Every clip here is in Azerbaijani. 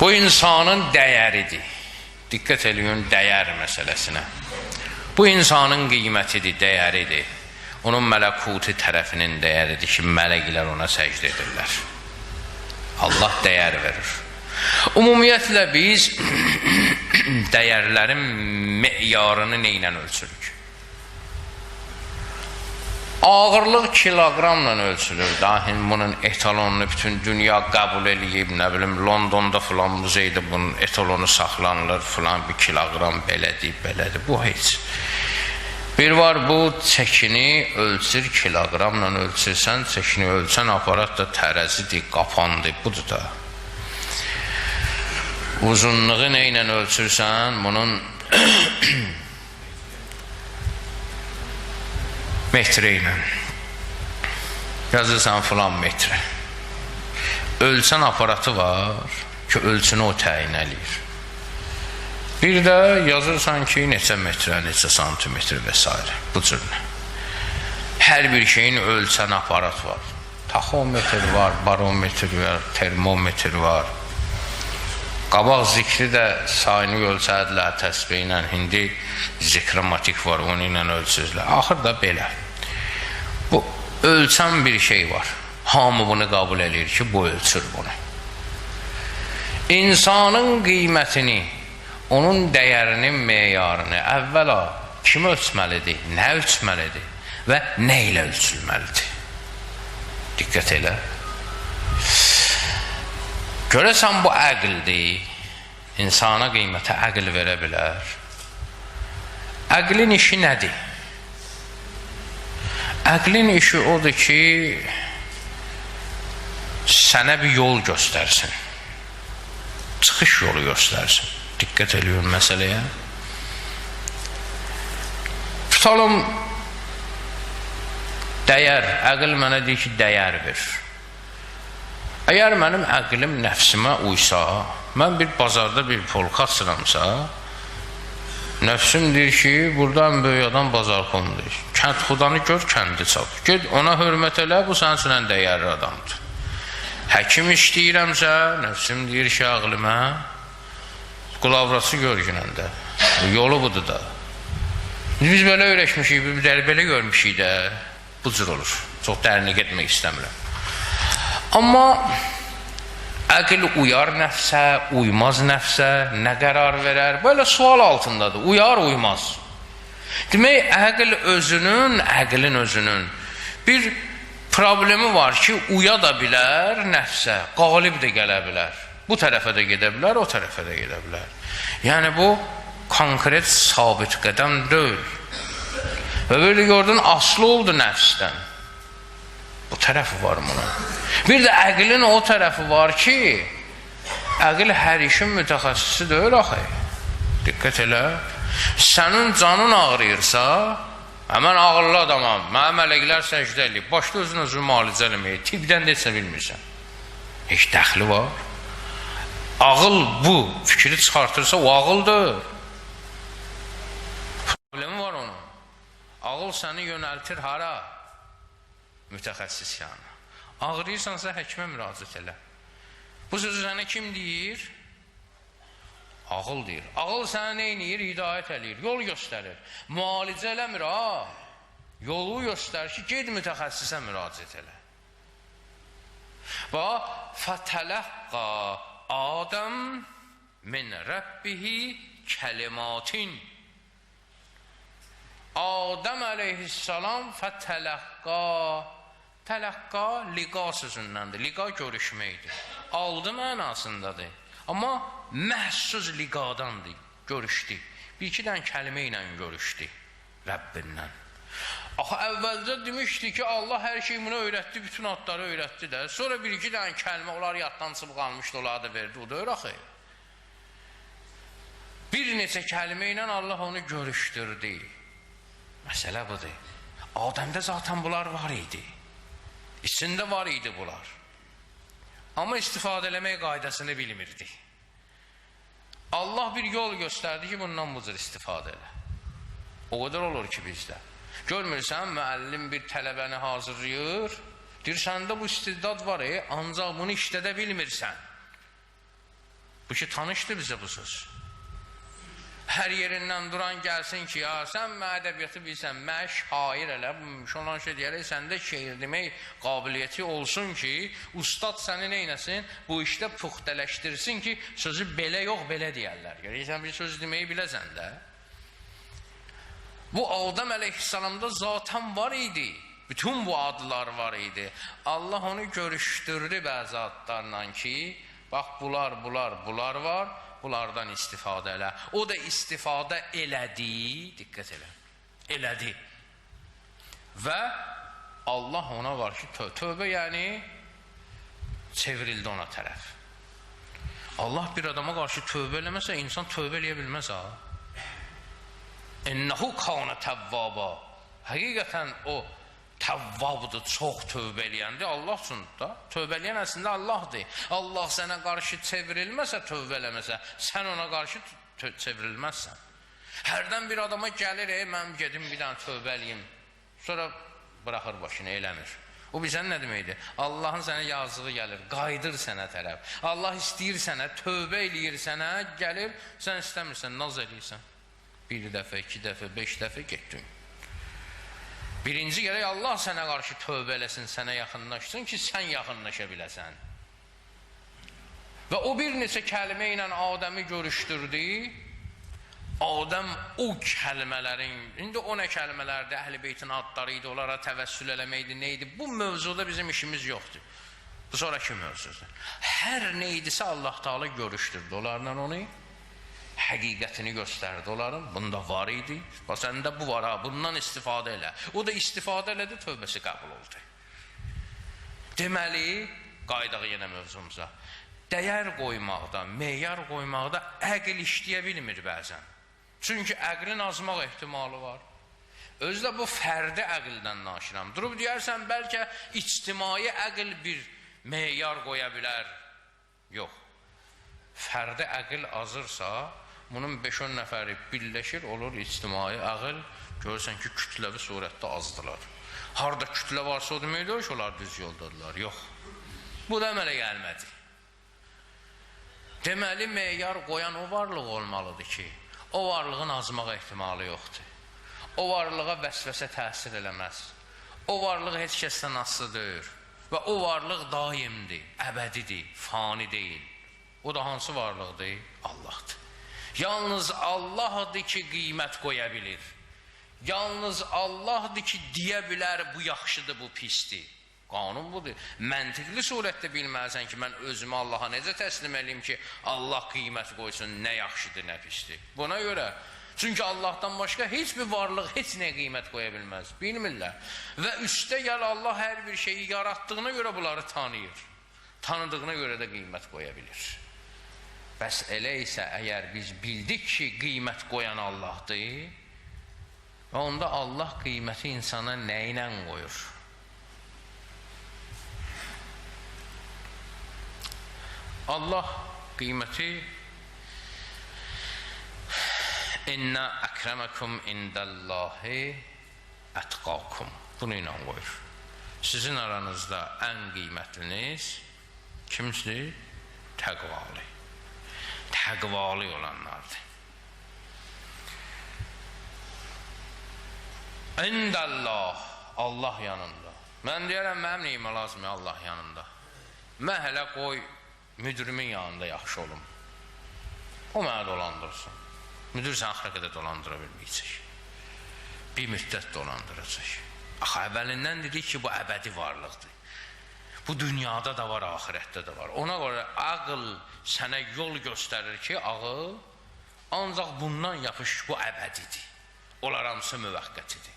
Bu insanın dəyəridir. Diqqət eləyin dəyər məsələsinə. Bu insanın qiymətidir, dəyəridir. Onun mələkuti tərəfinin dəyəridir ki, mələklər ona səcdə edirlər. Allah dəyər verir. Ümumiyyətlə biz dəyərlərin meyarını nə ilə ölçürük? Ağırlıq kiloqramla ölçülür. Dahi bunun etalonunu bütün dünya qəbul eləyib, nə bilim Londonda filan muzeydə bunun etalonu saxlanılır, filan bir kiloqram belədir, belədir. Bu heç. Bir var bu çəkini ölçür kiloqramla ölçürsən, çəkini ölçən aparat da tərəzidir, qapandı, budur da. Uzunluğu nə ilə ölçürsən, bunun metre ilə. Yazırsan filan metre. Ölçən aparatı var ki, ölçünü o təyin eləyir. Bir də yazırsan ki, neçə metrə, neçə santimetr və s. bu cürlə. Hər bir şeyin ölçən aparat var. Taxometr var, barometr var, termometr var. Qabaq zikri də sayını ölçədilər təsbih ilə, indi zikramatik var, onu ilə ölçüzlər. Axırda belə. Bu ölçən bir şey var. Hamı bunu qəbul edir ki, bu ölçür bunu. İnsanın qiymətini, onun dəyərinin meyarını əvvəla kim ölçməlidir, nə ölçməlidir və nə ilə ölçülməlidir? Diqqət elə. Görəsən bu əqldir. İnsana qiymətə əql verə bilər. Əqlin işi nədir? Əqlin işi odur ki, sənə bir yol göstərsin. Çıxış yolu göstərsin. Diqqət eləyin məsələyə. Tutalım, dəyər, əql mənə deyir ki, dəyər ver. Əgər mənim əqlim nəfsimə uysa, mən bir bazarda bir polka açıramsa, nəfsim deyir ki, burada ən böyük adam bazarxondur. Kənd xudanı gör, kəndi çap. Ged ona hörmət elə, bu sənin üçün ən dəyərli adamdır. Həkim işləyirəmsə, nəfsim deyir ki, ağlimə, qulavrası gör günəndə. Yolu budur da. Biz belə öyrəşmişik, biz belə görmüşük də, bu cür olur. Çox dərinlik etmək istəmirəm. Amma əql uyar nəfsə, uymaz nəfsə, nə qərar verər? Belə sual altındadır. Uyar, uymaz. Demək, əql özünün, əqlin özünün bir problemi var ki, uya da bilər nəfsə, qalib də gələ bilər. Bu tərəfə də gedə bilər, o tərəfə də gedə bilər. Yəni bu konkret sabit qədəm deyil. Və belə gördün, aslı oldu nəfsdən. Bu tərəfi var bunun. Bir də əqlin o tərəfi var ki, əql hər işin mütəxəssisi deyil axı. Diqqət elə. Sənin canın ağrıyırsa, Həmən ağıllı adamam, mənə mələklər səcdə eləyib, başda özünü özünü müalicə eləməyə, tibdən desə bilmirsən. Heç dəxli var. Ağıl bu fikri çıxartırsa, o ağıldır. Problemi var onun. Ağıl səni yönəltir hara? Mütəxəssis yanı. Ağrıyırsansa həkimə müraciət elə. Bu sözü sənə kim deyir? Ağıl deyir. Ağıl sənə nə edir? Hidayət eləyir, yol göstərir. Müalicə eləmir ha. Yolu göstərir ki, ged mütəxəssisə müraciət elə. Və fətələqqa Adam min Rəbbihi kəlimatin. Adəm əleyhissalam fətələqqa Tələqqa liqa sözündəndir. Liqa görüşməkdir. Aldı mənasındadır. Amma məhsus liqadandır. Görüşdü. Bir-iki dənə kəlmə ilə görüşdü Rəbbindən. Axı əvvəlcə demişdi ki, Allah hər şey bunu öyrətdi, bütün adları öyrətdi də. Sonra bir-iki dənə kəlmə onlar yaddan çıxıb qalmışdı, onları da verdi. O da öyrə axı. Bir neçə kəlmə ilə Allah onu görüşdürdü. Məsələ budur. Adəmdə zaten bunlar var idi. İçində var idi bunlar. Amma istifadə eləmək qaydasını bilmirdi. Allah bir yol göstərdi ki, bundan bu cür istifadə elə. O qədər olur ki bizdə. Görmürsən, müəllim bir tələbəni hazırlayır, deyir, səndə bu istidad var, e, ancaq bunu işlədə bilmirsən. Bu ki tanışdı bizə bu söz. Hər yerindən duran gəlsin ki, ya sən mənə ədəbiyyatı bilsən, mənə şair elə, şonan şey deyərək, səndə şeir demək qabiliyyəti olsun ki, ustad səni neynəsin? Bu işdə puxtələşdirsin ki, sözü belə yox, belə deyərlər. Görək, sən bir söz deməyi biləsən də. Bu Adəm əleyhissalamda zaten var idi. Bütün bu adlar var idi. Allah onu görüşdürdü bəzi adlarla ki, bax bunlar, bunlar, bunlar var, bunlardan istifadə elə. O da istifadə elədi, diqqət elə. Elədi. Və Allah ona qarşı tö tövbə yəni çevrildi ona tərəf. Allah bir adama qarşı tövbə eləməsə, insan tövbə eləyə bilməz ha. İnnehu kana təvvaba. Həqiqətən o təvvabdır, çox tövbə eləyəndir Allah üçün da. Tövbə eləyən əslində Allahdır. Allah sənə qarşı çevrilməsə, tövbə eləməsə, sən ona qarşı çevrilməzsən. Hərdən bir adama gəlir, ey mən gedim bir dənə tövbə eləyim. Sonra buraxır başını, eləmir. O bizə nə deməkdir? Allahın sənə yazığı gəlir, qayıdır sənə tərəf. Allah istəyir sənə, tövbə eləyir sənə, gəlir, sən istəmirsən, naz eləyirsən. Bir dəfə, iki dəfə, beş dəfə getdin. Birinci gərək Allah sənə qarşı tövbə eləsin, sənə yaxınlaşsın ki, sən yaxınlaşa biləsən. Və o bir neçə kəlmə ilə Adəmi görüşdürdü. Adəm o kəlmələrin, indi o nə kəlmələrdir, əhl-i beytin adları idi, onlara təvəssül eləməkdir, neydi? Bu mövzuda bizim işimiz yoxdur. Bu sonraki mövzudur. Hər neydisə Allah Taala görüşdürdü onlarla onu həqiqətini göstərdi onların. Bunda var idi. Bax səndə bu var ha, bundan istifadə elə. O da istifadə elədi, tövbəsi qəbul oldu. Deməli, qayıdaq yenə mövzumuza. Dəyər qoymaqda, meyar qoymaqda əql işləyə bilmir bəzən. Çünki əqlin azmaq ehtimalı var. Özü də bu fərdi əqldən naşiram. Durub deyərsən, bəlkə ictimai əql bir meyar qoya bilər. Yox. Fərdi əql azırsa, bunun 5-10 nəfəri birləşir, olur ictimai əql, görürsən ki, kütləvi surətdə azdılar. Harada kütlə varsa o demək deyil ki, onlar düz yoldadırlar. Yox. Bu da əmələ gəlmədi. Deməli, meyar qoyan o varlıq olmalıdır ki, o varlığın azmağa ehtimalı yoxdur. O varlığa vəsvəsə təsir eləməz. O varlıq heç kəsdən asılı deyil. Və o varlıq daimdir, əbədidir, fani deyil. O da hansı varlıqdır? Allahdır. Yalnız Allahdır ki, qiymət qoya bilir. Yalnız Allahdır ki, deyə bilər bu yaxşıdır, bu pisdir. Qanun budur. Məntiqli surətdə bilməlisən ki, mən özümü Allaha necə təslim eləyim ki, Allah qiymət qoysun, nə yaxşıdır, nə pisdir. Buna görə Çünki Allahdan başqa heç bir varlıq heç nə qiymət qoya bilməz. Bilmirlər. Və üstə gəl Allah hər bir şeyi yaratdığına görə bunları tanıyır. Tanıdığına görə də qiymət qoya bilir. Bəs elə isə əgər biz bildik ki, qiymət qoyan Allahdır, onda Allah qiyməti insana nə ilə qoyur? Allah qiyməti İnna əkrəməkum indəllahi ətqakum. Bunu ilə qoyur. Sizin aranızda ən qiymətliniz kimdir? Təqvalı. Təqvalı olanlardır. İndəllah, Allah yanında. Mən deyərəm, mənim neyimə lazım Allah yanında. Mən hələ qoy müdürümün yanında yaxşı olum. O mənə dolandırsın. Müdür sən axıra qədər dolandıra bilməyəcək. Bir müddət dolandıracaq. Axı əvvəlindən dedik ki, bu əbədi varlıqdır. Bu dünyada da var, ahirətdə də var. Ona görə ağıl sənə yol göstərir ki, ağıl ancaq bundan yapış, bu əbədidir. Onlar hamısı müvəqqətidir.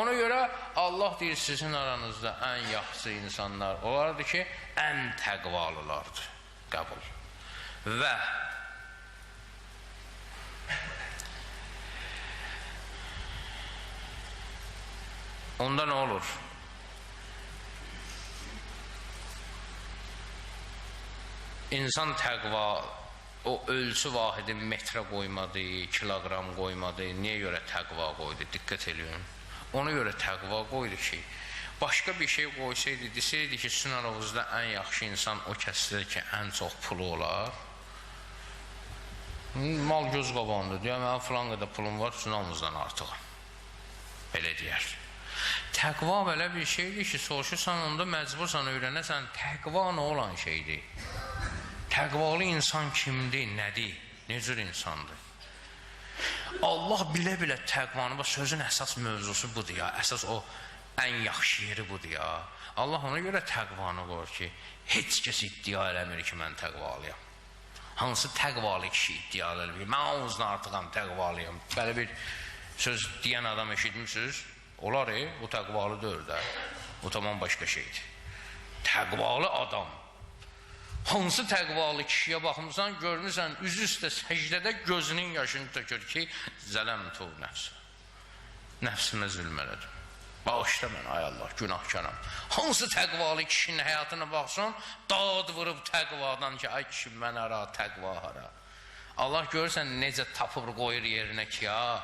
Ona görə Allah deyir sizin aranızda ən yaxşı insanlar onlardır ki, ən təqvalılardır. Qəbul. Və Onda nə olur? İnsan təqva o ölçü vahidi metrə qoymadı, kiloqram qoymadı. Niyə görə təqva qoydu? Diqqət eləyin. Ona görə təqva qoydu ki, başqa bir şey qoysaydı, desəydi ki, sizin aranızda ən yaxşı insan o kəsdir ki, ən çox pulu olar. Mal göz qabağında deyər, mənim filan qədər pulum var, sizin hamınızdan artıqam. Belə deyər. Təqva belə bir şeydir ki, soruşursan, onda məcbursan öyrənəsən, təqva nə olan şeydir? Təqvalı insan kimdir, nədir, necür insandır? Allah bilə-bilə təqvanı, sözün əsas mövzusu budur ya, əsas o ən yaxşı yeri budur ya. Allah ona görə təqvanı qoyur ki, heç kəs iddia eləmir ki, mən təqvalıyam. Hansı təqvalı kişi iddia eləmir? Mən onunuzdan artıqam, təqvalıyam. Belə bir söz deyən adam eşitmişsiniz? Olar, e, o təqvalı deyil də. O tamam başqa şeydir. Təqvalı adam. Hansı təqvalı kişiyə baxmısan, görmüsən, üzü üstə səcdədə gözünün yaşını tökür ki, zələm tu nəfsə. Nəfsimə zülm elədim. Bağışla mən, ay Allah, günahkaram. Hansı təqvalı kişinin həyatına baxsan, dad vurub təqvadan ki, ay kişi mən ara, təqva hara. Allah görürsən necə tapır qoyur yerinə ki, ya,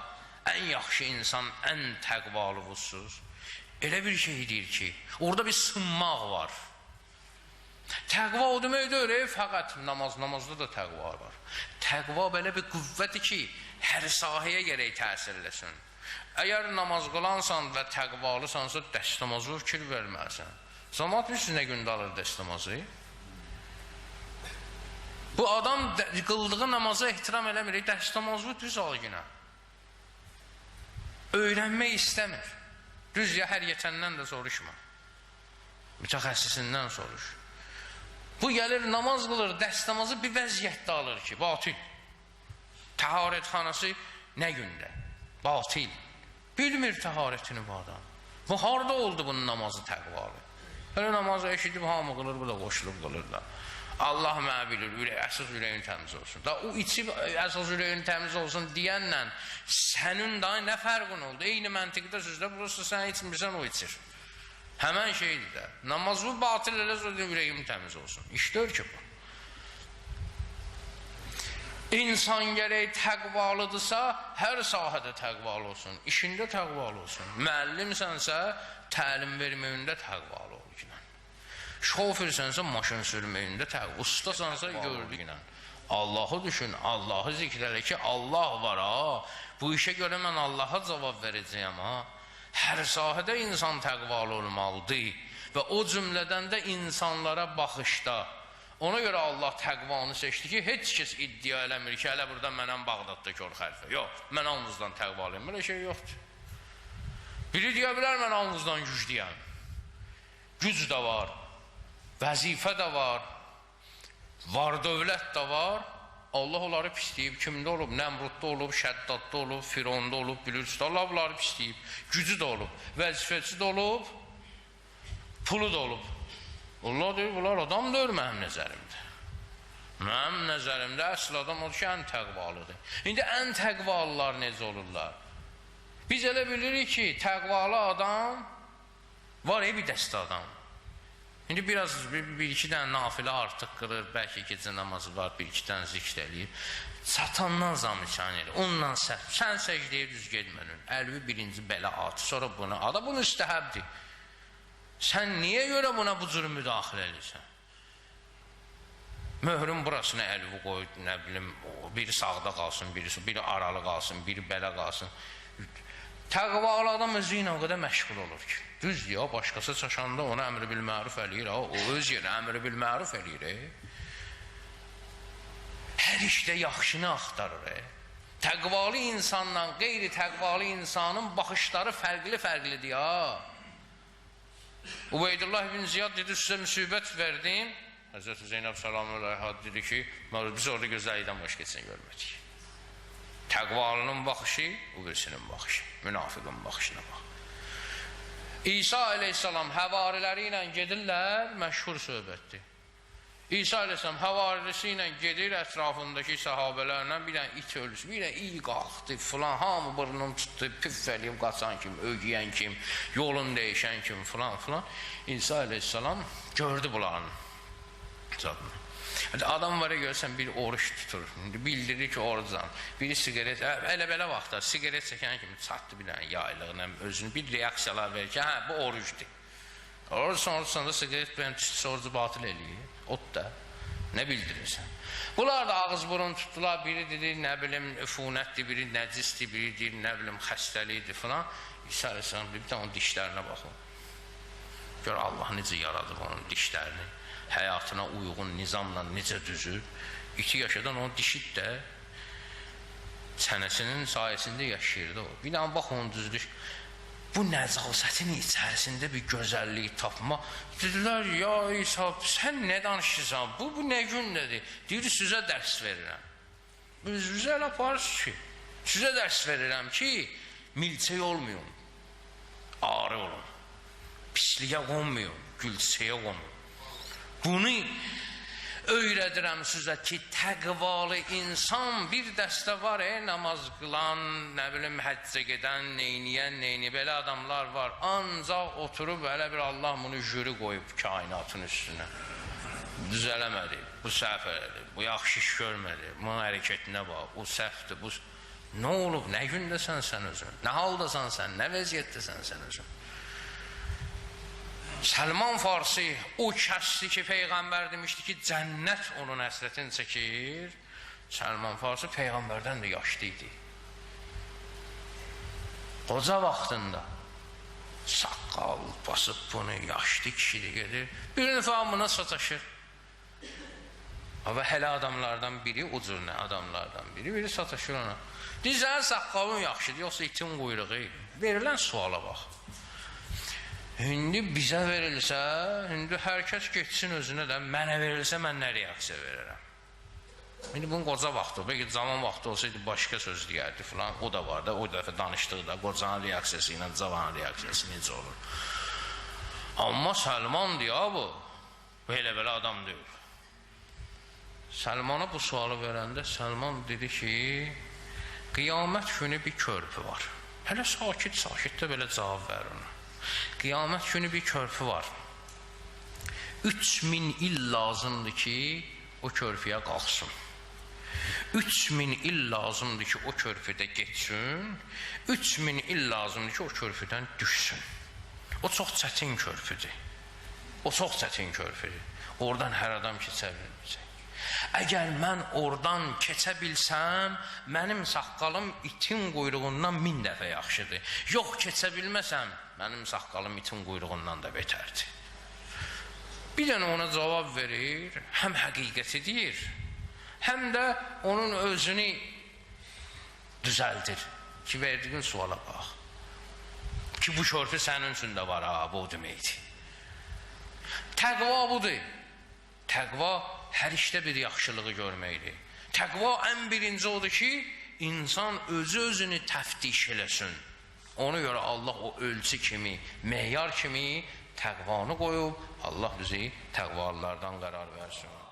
ən yaxşı insan, ən təqvalıvusuz. Elə bir şey deyir ki, orada bir sınmaq var. Təqva o demək deyil, fəqət namaz, namazda da təqva var. Təqva belə bir qüvvədir ki, hər sahəyə gərək təsir eləsin. Əgər namaz qılansan və təqvalısansa, dəstəmazı fikir verməlisən. Zamat bilirsiniz nə gündə alır dəstəmazı? Bu adam qıldığı namaza ehtiram eləmir, dəstəmazı düz al yenə. Öyrənmək istəmir. Düz ya hər yetəndən də soruşma. Mütəxəssisindən soruş. Bu gəlir namaz qılır, dəstəmazı bir vəziyyətdə alır ki, batil. Təharətxanası nə gündə? Batil. Bilmir təharətini bu adam. Bu harda oldu bunun namazı təqvalı? Elə namazı eşidib hamı qılır, bu da qoşulub qılır da. Allah mənə bilir, ürək, əsas ürəyin təmiz olsun. Da o içib əsas ürəyin təmiz olsun deyənlə sənin daha nə fərqin oldu? Eyni məntiqdə sözdə, burası sən içmirsən, o içir. Həmən şeydir də. Namazı batil elə sonra ürəyim təmiz olsun. İşdir ki bu. İnsan gərək təqvalıdırsa, hər sahədə təqvalı olsun. İşində təqvalı olsun. Müəllimsənsə, təlim verməyində təqvalı ol ki. Şofirsənsə, maşın sürməyində təqvalı. Ustasansa, gördüyünə. Allahı düşün, Allahı zikr elə ki, Allah var ha. Bu işə görə mən Allaha cavab verəcəyəm ha. Hər sahədə insan təqvalı olmalıdır və o cümlədən də insanlara baxışda. Ona görə Allah təqvanı seçdi ki, heç kəs iddia eləmir ki, hələ burada mənəm Bağdadda kör xəlfə. Yox, mən alnınızdan təqvalıyım. Belə şey yoxdur. Biri deyə bilər, mən alnınızdan güclüyəm. Güc də var, vəzifə də var, var dövlət də var. Allah onları pisləyib. Kimdə olub? Nəmrudda olub, Şəddadda olub, Fironda olub, bilirsiniz. Allah onları pisləyib. Gücü də olub, vəzifəsi də olub, pulu da olub. Allah deyir, bunlar adam deyir mənim nəzərimdə. Mənim nəzərimdə əsl adam odur ki, ən təqvalıdır. İndi ən təqvalılar necə olurlar? Biz elə bilirik ki, təqvalı adam var, bir dəstə adam. İndi biraz bir, bir iki dənə nafilə artıq qılır, bəlkə gecə namazı var, bir iki dənə zikr eləyir. Satandan zamikan eləyir. Onunla səhv. Sən səcdəyə düz getmədin. Əlvi birinci belə at, sonra bunu. Ada bunu istəhəbdir. Sən niyə görə buna bu cür müdaxilə edirsən? Möhrün burasına əlvi qoy, nə bilim, biri sağda qalsın, birisi biri aralı qalsın, biri belə qalsın. Təqvalı adam özü ilə o qədər məşğul olur ki, düz ya, başqası çaşanda ona əmr bil məruf eləyir, o öz yerinə əmr bil məruf eləyir. E. Hər işdə yaxşını axtarır. E. Təqvalı insanla qeyri-təqvalı insanın baxışları fərqli-fərqlidir ya. Ubeydullah ibn Ziyad dedi, sizə müsibət verdim. Həzrət Zeynəb salamı alayha dedi ki, biz orada gözəllikdən baş keçsin görmədik. Təqvalının baxışı, o birisinin baxışı, münafiqin baxışına bax. İsa aleyhissalam həvariləri ilə gedirlər, məşhur söhbətdir. İsa aleyhissalam həvarisi ilə gedir ətrafındakı səhabələrlə bir dənə it ölüsü, bir dənə iyi qalxdı filan, hamı burnunu tutdu, püff eləyib qaçan kim, ögəyən kim, yolun dəyişən kim filan filan. İsa aleyhissalam gördü bunların zadını. Adam var ya görsən bir oruç tutur. Bildirir ki orucdan. Biri siqaret, elə belə vaxtda siqaret çəkən kimi çatdı bir dənə yaylığına özünü bir reaksiyalar verir ki, hə bu orucdur. Oruç sonra sonra siqaret ben orucu batıl eləyir. Ot da. Nə bildirirsən? Bunlar da ağız burun tutdular. Biri dedi, nə bilim, üfunətdir, biri nəcisdir, biri deyir, nə bilim, xəstəlikdir filan. İsa Aleyhisselam bir də onun dişlərinə baxın. Gör Allah necə yaradıb onun dişlərini. Həyatına uyğun nizamla necə düzür. İki yaşadan onun dişi də çənəsinin sayəsində yaşayırdı o. Bir dənə bax onun düzlük. Bu nəcasətin içərisində bir gözəllik tapma. Dedilər, ya İsa, sən nə danışırsan? Bu, bu nə gündədir? Deyir, sizə dərs verirəm. Üzvüzə elə aparız ki, sizə dərs verirəm ki, milçək olmayın, ağrı olun, pisliyə qonmayın, gülçəyə qonun. Bunu öyrədirəm sizə ki, təqvalı insan bir dəstə var, e, namaz qılan, nə bilim, həccə gedən, neyniyən, neyni, belə adamlar var. Ancaq oturub elə bir Allah bunu jüri qoyub kainatın üstünə. Düzələmədi, bu səhv elədi, bu yaxşı iş görmədi, bunun hərəkətinə bax, bu səhvdir, bu... Nə olub, nə gündəsən sən özün, nə haldasan sən, nə vəziyyətdəsən sən özün. Səlman Farsi o kəsdi ki, Peyğəmbər demişdi ki, cənnət onun həsrətini çəkir. Səlman Farsi Peyğəmbərdən də yaşlı idi. Qoca vaxtında saqqal basıb bunu yaşlı kişidir gedir. Bir buna sataşır. Və hələ adamlardan biri, o cür nə adamlardan biri, biri sataşır ona. Deyir, sənin saqqalın yaxşıdır, yoxsa itin quyruğu. Verilən suala bax. İndi bizə verilsə, indi hər kəs getsin özünə də, mənə verilsə mən nə reaksiya verərəm? İndi bunun qoca vaxtı, bəlkə zaman vaxtı olsaydı başqa söz deyərdi filan, o da var da, o dəfə danışdıqda qocanın reaksiyası ilə cavanın reaksiyası necə olur? Amma Səlman deyə bu, belə-belə adam deyil. Səlmana bu sualı verəndə Səlman dedi ki, qiyamət günü bir körpü var. Hələ sakit-sakit də belə cavab verir ona. Qiyamət günü bir körpü var. 3000 il lazımdır ki, o körpüyə qalxsın. 3000 il lazımdır ki, o körpüdə geçsin. 3000 il lazımdır ki, o körpüdən düşsün. O çox çətin körpüdür. O çox çətin körpüdür. Oradan hər adam keçə bilməyəcək. Əgər mən oradan keçə bilsəm, mənim saqqalım itin quyruğundan min dəfə yaxşıdır. Yox, keçə bilməsəm, mənim saqqalım itin quyruğundan da betərdir. Bir dənə ona cavab verir, həm həqiqəti deyir, həm də onun özünü düzəldir. Ki, verdiyin suala bax. Ki, bu körpü sənin üçün də var, ha, bu deməkdir. Təqva budur. Təqva hər işdə bir yaxşılığı görməkdir. Təqva ən birinci odur ki, insan özü özünü təftiş eləsin. Ona görə Allah o ölçü kimi, meyar kimi təqvanı qoyub, Allah bizi təqvalardan qərar versin.